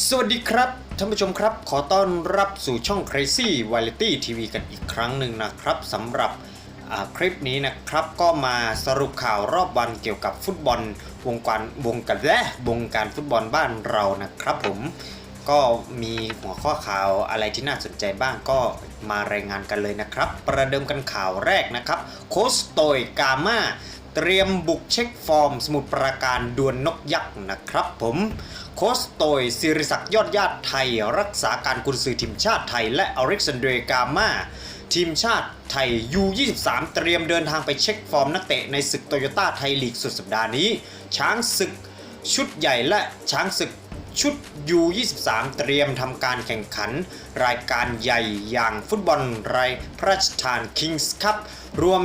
สวัสดีครับท่านผู้ชมครับ ขอต้อนรับสู่ช่อง Crazy Variety TV กันอีกครั้งหนึ่งนะครับสำหรับคลิปนี้นะครับก็มาสรุปข่าวรอบวันเกี่ยวกับฟุตบอลวงการวงการและวงการฟุตบอลบ้านเรานะครับผมก็มีหัวข้อข่าวอะไรที่น่าสนใจบ้างก็มารายงานกันเลยนะครับ ประเดิมกันข่าวแรกนะครับ โคสโตยกามา เตรียมบุกเช็คฟอร์มสมุทรปราการดวลนกยักษ์นะครับผมโคชโตยศิริศักดิ์ยอดญาติไทย รักษาการกุนซือทีมชาติไทย และอเล็กซานเดรกามาทีมชาติไทย U23 เตรียมเดินทางไปเช็คฟอร์มนักเตะในศึกโตโยต้าไทยลีกสุดสัปดาห์นี้ ช้างศึกชุดใหญ่และช้างศึกชุด U23 เตรียมทำการแข่งขัน รายการใหญ่อย่างฟุตบอลรายพระราชทาน Kings Cup รวม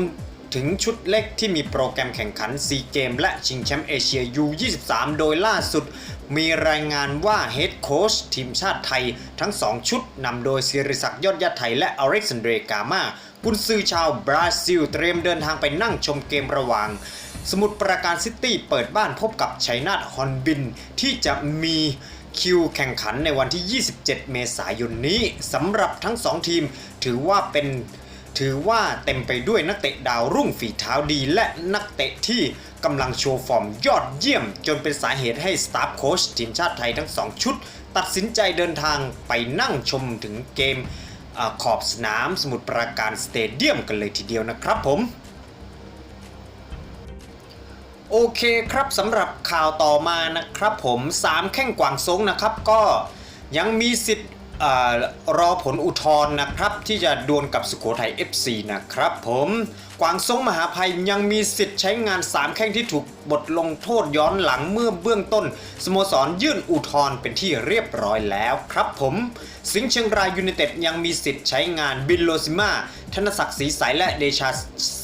ถึงชุดเล็กที่มีโปรแกรมแข่งขันซีเกมและชิงแชมป์เอเชีย U23 โดยล่าสุด มีรายงานว่าเฮดโค้ชทีมชาติไทย ทั้ง 2 ชุดนำโดยศิริศักดิ์ยอดญาไทยและอเล็กซานเดรกามากุนซือชาวบราซิล เตรียมเดินทางไปนั่งชมเกมระหว่าง สมุทรปราการซิตี้เปิดบ้านพบกับชัยนาทฮอนบิน ที่จะมีคิวแข่งขันในวันที่ 27 เมษายนนี้สำหรับทั้ง 2 ทีมถือว่าเป็น ถือว่าเต็มไปด้วยนักเตะดาวรุ่งฝีเท้าดี และนักเตะที่กำลังโชว์ฟอร์มยอดเยี่ยม จนเป็นสาเหตุให้สตาฟโค้ชทีมชาติไทยทั้ง2ชุด ตัดสินใจเดินทางไปนั่งชมถึงเกมอขอบสนามสมุทรปราการสเตเดียมกันเลยทีเดียวนะครับผมโอเคครับสำหรับข่าวต่อมานะครับผม 3 แข้งกวางซงนะครับ ก็ยังมีสิทธิ์ รอผลอุทธรณ์นะครับ ที่จะดวลกับสุโขทัย FC นะครับผม กวางซงมหาภัยยังมีสิทธิ์ใช้งาน 3 แข้งที่ถูกบทลงโทษย้อนหลังเมื่อเบื้องต้น สโมสรยื่นอุทธรณ์เป็นที่เรียบร้อยแล้วครับผม สิงห์เชียงรายยูไนเต็ดยังมีสิทธิ์ใช้งานบินโลซิมาธนศักดิ์ศรีใสและเดชา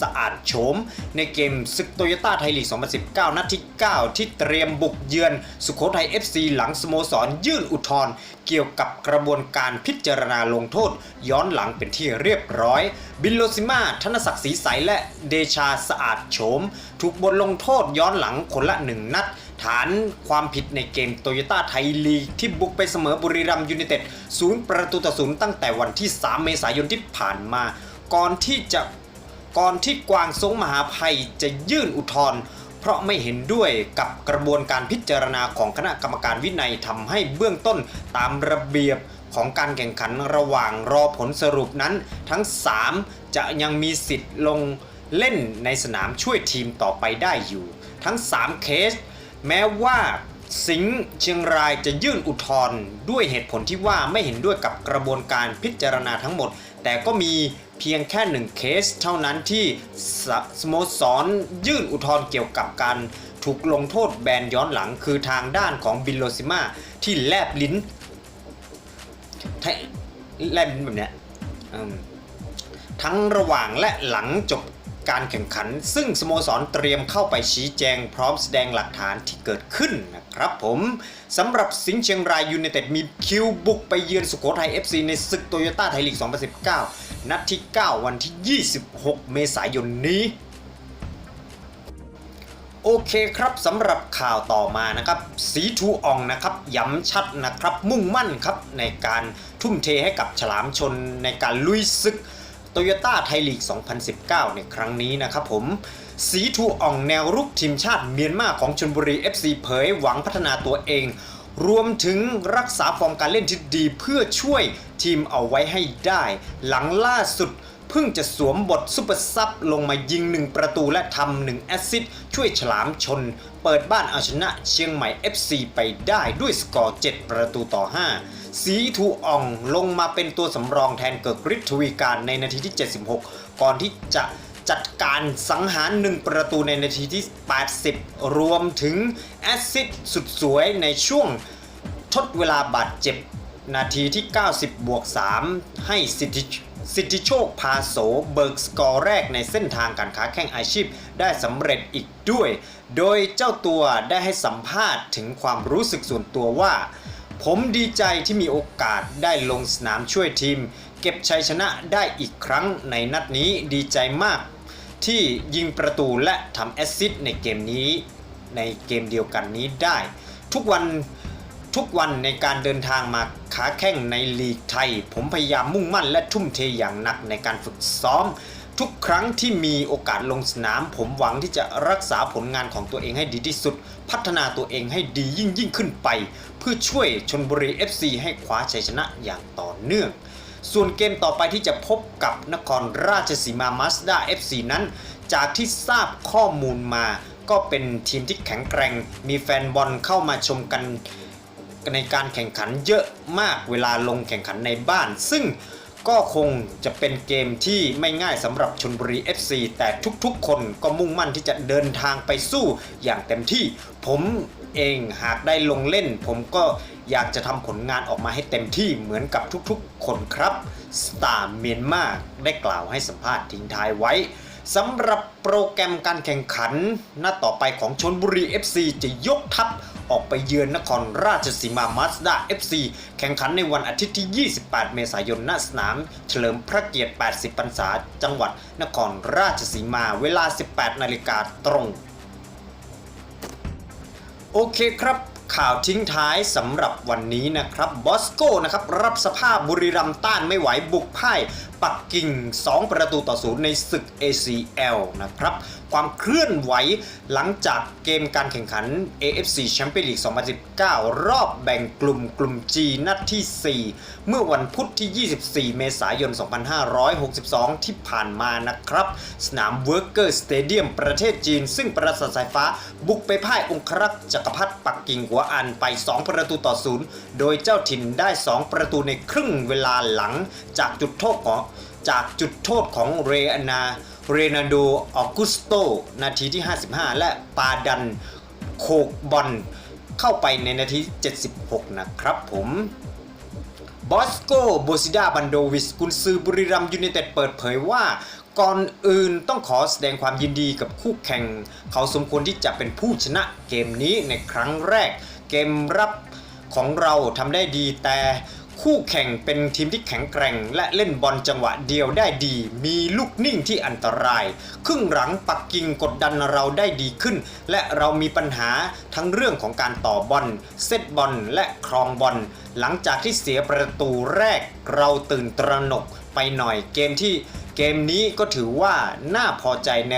สะอาดโฉม ในเกมศึกโตโยต้าไทยลีก 2019 นัดที่ 9 ที่เตรียมบุกเยือน สุโขทัย FC หลังสโมสรยื่นอุทธรณ์เกี่ยวกับกระบวนการพิจารณาลงโทษ ย้อนหลังเป็นที่เรียบร้อย บินโลซิมาธนศักดิ์ศรีใสและเดชาสะอาดโฉม ถูกบทลงโทษย้อนหลังคนละหนึ่งนัด ฐานความผิดในเกมโตโยต้าไทยลีกที่บุกไปเสมอบุรีรัมยูไนเต็ดศูนย์ประตูต่อศูนย์ตั้งแต่วันที่ 3 เมษายนที่ผ่านมา ก่อนที่จะก่อนที่กวางซงมหาภัยจะยื่นอุทธรณ์เพราะไม่เห็นด้วยกับกระบวนการพิจารณาของคณะกรรมการวินัยทำให้เบื้องต้นตามระเบียบ ของการแข่งขันระหว่างรอผลสรุปนั้น ทั้ง 3 จะยังมีสิทธิ์ลงเล่นในสนามช่วยทีมต่อไปได้อยู่ ทั้ง 3 เคส แม้ว่าสิงห์เชียงรายจะยื่นอุทธรณ์ด้วยเหตุผลที่ว่าไม่เห็นด้วยกับกระบวนการพิจารณาทั้งหมด แต่ก็มีเพียงแค่หนึ่งเคสเท่านั้นที่สสโมสรยื่นอุทธรณ์เกี่ยวกับการถูกลงโทษแบนย้อนหลังคือทางด้านของบิลโลซิมาที่แลบลิ้น แทแลบลิ้นแบบเนี้ยทั้งระหว่างและหลังจบการแข่งขัน ซึ่งสโมสรเตรียมเข้าไปชี้แจงพร้อมแสดงหลักฐานที่เกิดขึ้นนะครับผมสำหรับสิงห์เชียงรายยูไนเต็ดมีคิวบุกไปเยือนสุโขทัย FC ในศึกโตโยต้าไทยลีก 2019 นัดที่ 9 วันที่ 26 เมษายนนี้ โอเคครับสำหรับข่าวต่อมานะครับสีทูอองนะครับย้ำชัดนะครับมุ่งมั่นครับในการทุ่มเทให้กับฉลามชนในการลุยศึกโตโยต้าไทยลีก 2019 ในครั้งนี้นะครับผมสีทูอองแนวรุกทีมชาติเมียนมาของชนบุรี FC เผยหวังพัฒนาตัวเอง รวมถึงรักษาฟอร์มการเล่นที่ดีเพื่อช่วยทีมเอาไว้ให้ได้ หลังล่าสุด เพิ่งจะสวมบทซุปเปอร์ซับลงมายิง1ประตูและทำ1แอสซิสช่วยฉลามชน เปิดบ้านเอาชนะเชียงใหม่ FC ไปได้ด้วยสกอร์ 7 ประตูต่อ 5 สีทูอองลงมาเป็นตัวสำรองแทนเกิกฤทธิ์ทวีการในนาทีที่ 76 ก่อนที่จะจัดการสังหาร1ประตูในนาทีที่ 80 รวมถึงแอสซิสสุดสวยในช่วงทดเวลาบาดเจ็บนาทีที่ 90 บวก 3 ให้สิทธิ สิทธิโชคพาโสเบิกสกอร์แรกในเส้นทางการค้าแข่งอาชีพได้สำเร็จอีกด้วย โดยเจ้าตัวได้ให้สัมภาษณ์ถึงความรู้สึกส่วนตัวว่า ผมดีใจที่มีโอกาสได้ลงสนามช่วยทีม เก็บชัยชนะได้อีกครั้งในนัดนี้ดีใจมาก ที่ยิงประตูและทำแอสซิสต์ในเกมนี้ ในเกมเดียวกันนี้ได้ ทุกวัน ทุกวันในการเดินทางมาขาแข้งในลีกไทย ผมพยายามมุ่งมั่นและทุ่มเทอย่างหนักในการฝึกซ้อม ทุกครั้งที่มีโอกาสลงสนาม ผมหวังที่จะรักษาผลงานของตัวเองให้ดีที่สุด พัฒนาตัวเองให้ดียิ่งยิ่งขึ้นไป เพื่อช่วยชนบุรี FC ให้คว้าชัยชนะอย่างต่อเนื่อง ส่วนเกมต่อไปที่จะพบกับนครราชสีมามาสด้า FC นั้น จากที่ทราบข้อมูลมา ก็เป็นทีมที่แข็งแกร่ง มีแฟนบอลเข้ามาชมกัน ในการแข่งขันเยอะมากเวลาลงแข่งขันในบ้าน ซึ่งก็คงจะเป็นเกมที่ไม่ง่ายสำหรับชนบุรี FC แต่ทุกๆ คนก็มุ่งมั่นที่จะเดินทางไปสู้อย่างเต็มที่ ผมเองหากได้ลงเล่น ผมก็อยากจะทำผลงานออกมาให้เต็มที่เหมือนกับทุกๆ คนครับสตาร์เมียนมาได้กล่าวให้สัมภาษณ์ทิ้งท้ายไว้สำหรับโปรแกรมการแข่งขัน หน้าต่อไปของชนบุรี FC จะยกทัพ ออกไปเยือนนครราชสีมามาสด้า FC แข่งขันในวันอาทิตย์ที่ 28 เมษายนณสนาม เฉลิมพระเกียรติ 80 พรรษา จังหวัดนครราชสีมาเวลา 18 นาฬิกาตรง โอเคครับข่าวทิ้งท้ายสำหรับวันนี้นะครับบอสโกนะครับรับสภาพบุรีรัมย์ต้านไม่ไหวบุกพ่าย ปักกิ่ง 2 ประตูต่อศูนย์ในศึก ACL นะครับ ความเคลื่อนไหวหลังจากเกมการแข่งขัน AFC Champions League 2019 รอบแบ่งกลุ่มกลุ่ม G นัดที่ 4 เมื่อวันพุธที่ 24 เมษายน 2562 ที่ผ่านมานะครับ สนาม Worker Stadium ประเทศจีน ซึ่งปราสาทสายฟ้าบุกไปพ่ายองครักษ์จักรพรรดิปักกิ่งหัวอันไป 2 ประตูต่อศูนย์โดยเจ้าถิ่นได้ 2 ประตูในครึ่งเวลาหลังจากจุดโทษของ จากจุดโทษของเรอนาเรนาโดออกุสโต นาทีที่ 55 และปาดันโคกบอลเข้าไปในนาที 76 นะครับผมบอสโกโบซิดาบันโดวิสกุนซือบุรีรัมย์ยูไนเต็ดเปิดเผยว่า ก่อนอื่นต้องขอแสดงความยินดีกับคู่แข่ง เขาสมควรที่จะเป็นผู้ชนะเกมนี้ในครั้งแรก เกมรับของเราทำได้ดีแต่ คู่แข่งเป็นทีมที่แข็งแกร่ง และเล่นบอลจังหวะเดียวได้ดี มีลูกนิ่งที่อันตราย ครึ่งหลังปักกิ่งกดดันเราได้ดีขึ้น และเรามีปัญหาทั้งเรื่องของการต่อบอล เซตบอลและครองบอล หลังจากที่เสียประตูแรก เราตื่นตระหนกไปหน่อยเกมที่เกมนี้ก็ถือว่าน่าพอใจใน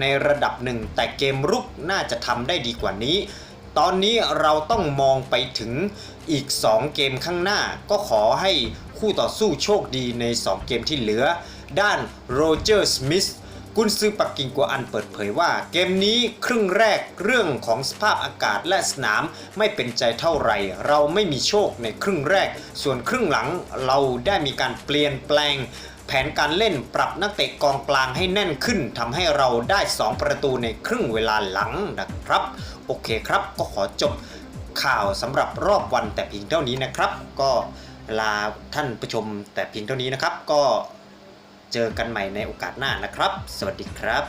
ในระดับหนึ่ง แต่เกมรุกน่าจะทำได้ดีกว่านี้ ตอนนี้เราต้องมองไปถึงอีก 2 เกมข้างหน้า ก็ขอให้คู่ต่อสู้โชคดีใน 2 เกมที่เหลือ ด้านโรเจอร์สมิธกุนซือปักกิ่งกัวอันเปิดเผยว่า เกมนี้ครึ่งแรกเรื่องของสภาพอากาศและสนามไม่เป็นใจเท่าไหร่ เราไม่มีโชคในครึ่งแรก ส่วนครึ่งหลังเราได้มีการเปลี่ยนแปลง แผนการเล่นปรับนักเตะกองกลางให้แน่นขึ้นทำให้เราได้ 2 ประตูในครึ่งเวลาหลังนะครับ โอเคครับก็ขอจบข่าวสำหรับรอบวันแต่เพียงเท่านี้นะครับ ก็ลาท่านผู้ชมแต่เพียงเท่านี้นะครับ ก็เจอกันใหม่ในโอกาสหน้านะครับ สวัสดีครับ